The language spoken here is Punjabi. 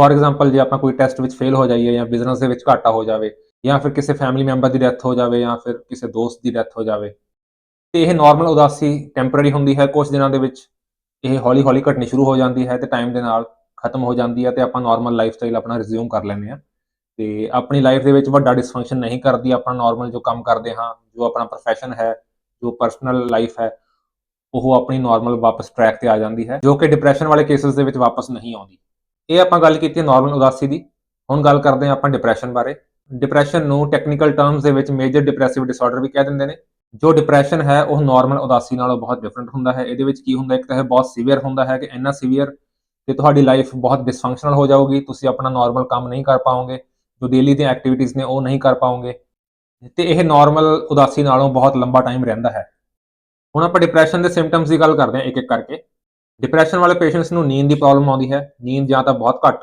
ਫੋਰ ਐਗਜ਼ਾਮਪਲ ਜੇ ਆਪਾਂ ਕੋਈ ਟੈਸਟ ਵਿੱਚ ਫੇਲ ਹੋ ਜਾਈਏ ਜਾਂ ਬਿਜ਼ਨਸ ਦੇ ਵਿੱਚ ਘਾਟਾ ਹੋ ਜਾਵੇ ਜਾਂ ਫਿਰ ਕਿਸੇ ਫੈਮਿਲੀ ਮੈਂਬਰ ਦੀ ਡੈਥ ਹੋ ਜਾਵੇ ਜਾਂ ਫਿਰ ਕਿਸੇ ਦੋਸਤ ਦੀ ਡੈਥ ਹੋ ਜਾਵੇ, ਤੇ ਇਹ ਨਾਰਮਲ ਉਦਾਸੀ ਟੈਂਪਰੇਰੀ ਹੁੰਦੀ ਹੈ ਕੁਝ ਦਿਨਾਂ ਦੇ ਵਿੱਚ ਇਹ ਹੌਲੀ-ਹੌਲੀ ਘਟਣੀ ਸ਼ੁਰੂ ਹੋ ਜਾਂਦੀ ਹੈ ਤੇ ਟਾਈਮ ਦੇ ਨਾਲ ਖਤਮ ਹੋ ਜਾਂਦੀ ਹੈ ਤੇ ਆਪਾਂ ਨਾਰਮਲ ਲਾਈਫ ਸਟਾਈਲ ਆਪਣਾ ਰਿਜ਼ਿਊਮ ਕਰ ਲੈਂਦੇ ਹਾਂ। ਤੇ ਆਪਣੀ ਲਾਈਫ ਦੇ ਵਿੱਚ ਵੱਡਾ ਡਿਸਫੰਕਸ਼ਨ ਨਹੀਂ ਕਰਦੀ ਆਪਣਾ ਨਾਰਮਲ ਜੋ ਕੰਮ ਕਰਦੇ ਹਾਂ, ਜੋ ਆਪਣਾ ਪ੍ਰੋਫੈਸ਼ਨ ਹੈ, ਜੋ ਪਰਸਨਲ ਲਾਈਫ ਹੈ, ਉਹ ਆਪਣੀ ਨਾਰਮਲ ਵਾਪਸ ਟਰੈਕ ਤੇ ਆ ਜਾਂਦੀ ਹੈ, ਜੋ ਕਿ ਡਿਪਰੈਸ਼ਨ ਵਾਲੇ ਕੇਸਿਸ ਦੇ ਵਿੱਚ ਵਾਪਸ ਨਹੀਂ ਆਉਂਦੀ। ਇਹ ਆਪਾਂ ਗੱਲ ਕੀਤੀ ਨਾਰਮਲ ਉਦਾਸੀ ਦੀ। ਹੁਣ ਗੱਲ ਕਰਦੇ ਹਾਂ ਆਪਾਂ ਡਿਪਰੈਸ਼ਨ ਬਾਰੇ। ਡਿਪਰੈਸ਼ਨ ਨੂੰ ਟੈਕਨੀਕਲ ਟਰਮਸ ਦੇ ਵਿੱਚ ਮੇਜਰ ਡਿਪਰੈਸਿਵ ਡਿਸਆਰਡਰ ਵੀ ਕਹਿ ਦਿੰਦੇ ਨੇ। ਜੋ ਡਿਪਰੈਸ਼ਨ ਹੈ, ਉਹ ਨਾਰਮਲ ਉਦਾਸੀ ਨਾਲੋਂ ਬਹੁਤ ਡਿਫਰੈਂਟ ਹੁੰਦਾ ਹੈ। ਇਹਦੇ ਵਿੱਚ ਕੀ ਹੁੰਦਾ, ਇੱਕ ਤਾਂ ਇਹ ਬਹੁਤ ਸੀਵੀਅਰ ਹੁੰਦਾ ਹੈ ਕਿ ਇੰਨਾ ਸੀਵੀਅਰ ਕਿ ਤੁਹਾਡੀ ਲਾਈਫ ਬਹੁਤ ਡਿਸਫੰਕਸ਼ਨਲ ਹੋ ਜਾਊਗੀ। ਤੁਸੀਂ ਆਪਣਾ ਨਾਰਮਲ ਕੰਮ ਨਹੀਂ ਕਰ ਪਾਓਗੇ। ਜੋ ਡੇਲੀ ਦੀਆਂ ਐਕਟੀਵਿਟੀਜ਼ ਨੇ, ਉਹ ਨਹੀਂ ਕਰ ਪਾਓਗੇ। ਤੇ ਇਹ ਨਾਰਮਲ ਉਦਾਸੀ ਨਾਲੋਂ ਬਹੁਤ ਲੰਬਾ ਟਾਈਮ ਰਹਿੰਦਾ ਹੈ। ਹੁਣ ਆਪਾਂ ਡਿਪਰੈਸ਼ਨ ਦੇ ਸਿੰਪਟਮਸ ਦੀ ਗੱਲ ਕਰਦੇ ਹਾਂ ਇੱਕ ਇੱਕ ਕਰਕੇ। ਡਿਪਰੈਸ਼ਨ ਵਾਲੇ ਪੇਸ਼ੈਂਟਸ ਨੂੰ ਨੀਂਦ ਦੀ ਪ੍ਰੋਬਲਮ ਆਉਂਦੀ ਹੈ ਨੀਂਦ ਜਾਂ ਤਾਂ ਬਹੁਤ ਘੱਟ